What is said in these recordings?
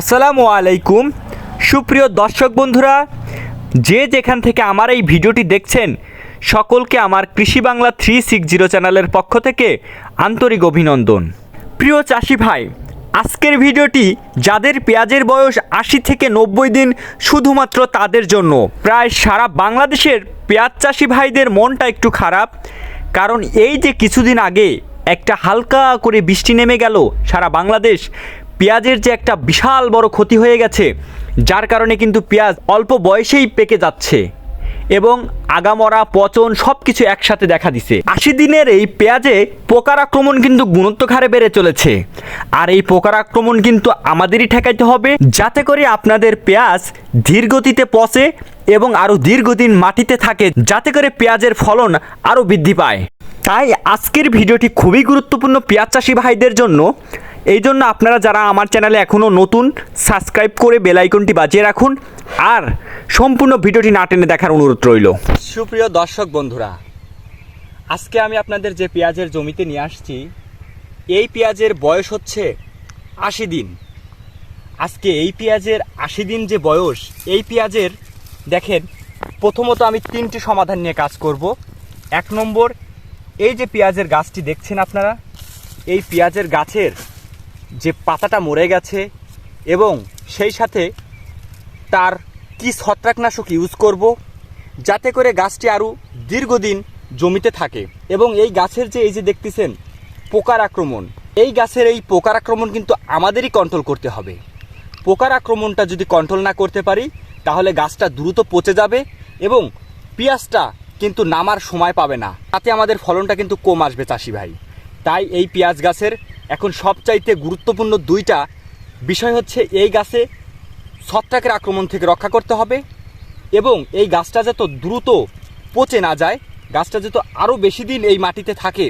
আসসালামু আলাইকুম। সুপ্রিয় দর্শক বন্ধুরা, যে যেখান থেকে আমার এই ভিডিওটি দেখছেন, সকলকে আমার কৃষি বাংলা থ্রি সিক্স জিরো চ্যানেলের পক্ষ থেকে আন্তরিক অভিনন্দন। প্রিয় চাষি ভাই, আজকের ভিডিওটি যাদের পেঁয়াজের বয়স আশি থেকে নব্বই দিন শুধুমাত্র তাদের জন্য। প্রায় সারা বাংলাদেশের পেঁয়াজ চাষি ভাইদের মনটা একটু খারাপ, কারণ এই যে কিছুদিন আগে একটা হালকা করে বৃষ্টি নেমে গেল সারা বাংলাদেশ পেঁয়াজের যে একটা বিশাল বড় ক্ষতি হয়ে গেছে, যার কারণে কিন্তু পেঁয়াজ অল্প বয়সেই পেকে যাচ্ছে এবং আগামরা, পচন সব কিছু একসাথে দেখা দিছে। আশি দিনের এই পেঁয়াজে পোকার আক্রমণ কিন্তু গুণত্বক হারে বেড়ে চলেছে। আর এই পোকার আক্রমণ কিন্তু আমাদেরই ঠেকাইতে হবে, যাতে করে আপনাদের পেঁয়াজ ধীর গতিতে পচে এবং আরও দীর্ঘদিন মাটিতে থাকে, যাতে করে পেঁয়াজের ফলন আরও বৃদ্ধি পায়। তাই আজকের ভিডিওটি খুবই গুরুত্বপূর্ণ পেঁয়াজ চাষি ভাইদের জন্য। এই জন্য আপনারা যারা আমার চ্যানেলে এখনও নতুন সাবস্ক্রাইব করে বেল আইকনটি বাজিয়ে রাখুন। আর সম্পূর্ণ ভিডিওটি না টেনে দেখার অনুরোধ রইল। সুপ্রিয় দর্শক বন্ধুরা, আজকে আমি আপনাদের যে পেঁয়াজের জমিতে নিয়ে আসছি, এই পেঁয়াজের বয়স হচ্ছে আশি দিন। আজকে এই পেঁয়াজের আশি দিন যে বয়স, এই পেঁয়াজের দেখেন, প্রথমত আমি তিনটি সমাধান নিয়ে কাজ করব। এক নম্বর, এই যে পেঁয়াজের গাছটি দেখছেন আপনারা, এই পেঁয়াজের গাছের যে পাতাটা মরে গেছে এবং সেই সাথে তার কি ছত্রাকনাশক ইউজ করব, যাতে করে গাছটি আরও দীর্ঘদিন জমিতে থাকে। এবং এই গাছের যে এই যে দেখতেছেন পোকার আক্রমণ, এই গাছের এই পোকার আক্রমণ কিন্তু আমাদেরই কন্ট্রোল করতে হবে। পোকার আক্রমণটা যদি কন্ট্রোল না করতে পারি, তাহলে গাছটা দ্রুত পচে যাবে এবং পেঁয়াজটা কিন্তু নামার সময় পাবে না। তাতে আমাদের ফলনটা কিন্তু কম আসবে, চাষি ভাই। তাই এই পেঁয়াজ গাছের এখন সবচাইতে গুরুত্বপূর্ণ দুইটা বিষয় হচ্ছে এই গাছে ছত্রাকের আক্রমণ থেকে রক্ষা করতে হবে এবং এই গাছটা যত দ্রুত পচে না যায়, গাছটা যত আরও বেশি দিন এই মাটিতে থাকে,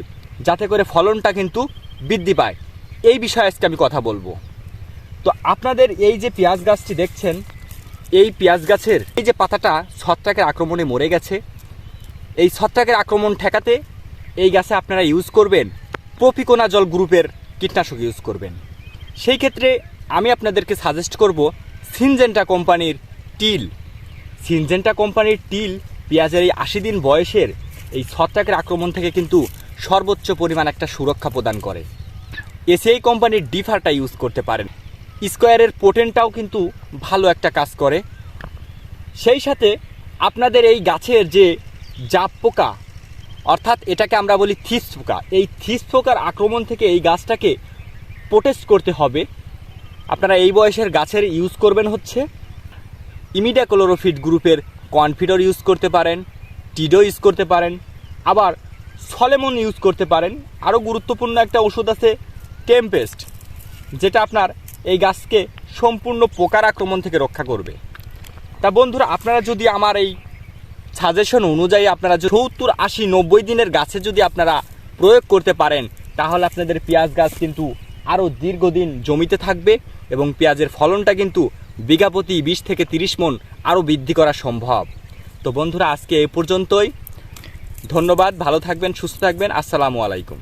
যাতে করে ফলনটা কিন্তু বৃদ্ধি পায়। এই বিষয়ে আজকে আমি কথা বলব। তো আপনাদের এই যে পেঁয়াজ গাছটি দেখছেন, এই পেঁয়াজ গাছের এই যে পাতাটা ছত্রাকের আক্রমণে মরে গেছে। এই ছত্রাকের আক্রমণ ঠেকাতে এই গাছে আপনারা ইউজ করবেন প্রপিকোনা জল গ্রুপের কীটনাশক ইউজ করবেন। সেই ক্ষেত্রে আমি আপনাদেরকে সাজেস্ট করব সিনজেন্টা কোম্পানির টিল সিনজেন্টা কোম্পানির টিল পেঁয়াজের এই আশি দিন বয়সের এই ছত্রাকের আক্রমণ থেকে কিন্তু সর্বোচ্চ পরিমাণ একটা সুরক্ষা প্রদান করে। এসিআই কোম্পানির ডিফারটা ইউজ করতে পারেন। স্কোয়ারের পোটেনটাও কিন্তু ভালো একটা কাজ করে। সেই সাথে আপনাদের এই গাছের যে জাপ পোকা অর্থাৎ এটাকে আমরা বলি থিস পোকা এই থিস পোকার আক্রমণ থেকে এই গাছটাকে প্রোটেস্ট করতে হবে। আপনারা এই বয়সের গাছের ইউজ করবেন হচ্ছে ইমিডা ক্লোরোফিট গ্রুপের কনফিডর ইউজ করতে পারেন, টিডো ইউজ করতে পারেন, আবার সলেমন ইউজ করতে পারেন। আরও গুরুত্বপূর্ণ একটা ওষুধ আছে টেম্পেস্ট, যেটা আপনার এই গাছকে সম্পূর্ণ পোকার আক্রমণ থেকে রক্ষা করবে। তা বন্ধুরা, আপনারা যদি আমার এই সাজেশন অনুযায়ী আপনারা সত্তর, আশি, নব্বই দিনের গাছে যদি আপনারা প্রয়োগ করতে পারেন, তাহলে আপনাদের পেঁয়াজ গাছ কিন্তু আরও দীর্ঘদিন জমিতে থাকবে এবং পেঁয়াজের ফলনটা কিন্তু বিঘা প্রতি বিশ থেকে তিরিশ মন আরও বৃদ্ধি করা সম্ভব। তো বন্ধুরা, আজকে এ পর্যন্তই। ধন্যবাদ, ভালো থাকবেন, সুস্থ থাকবেন। আসসালামু আলাইকুম।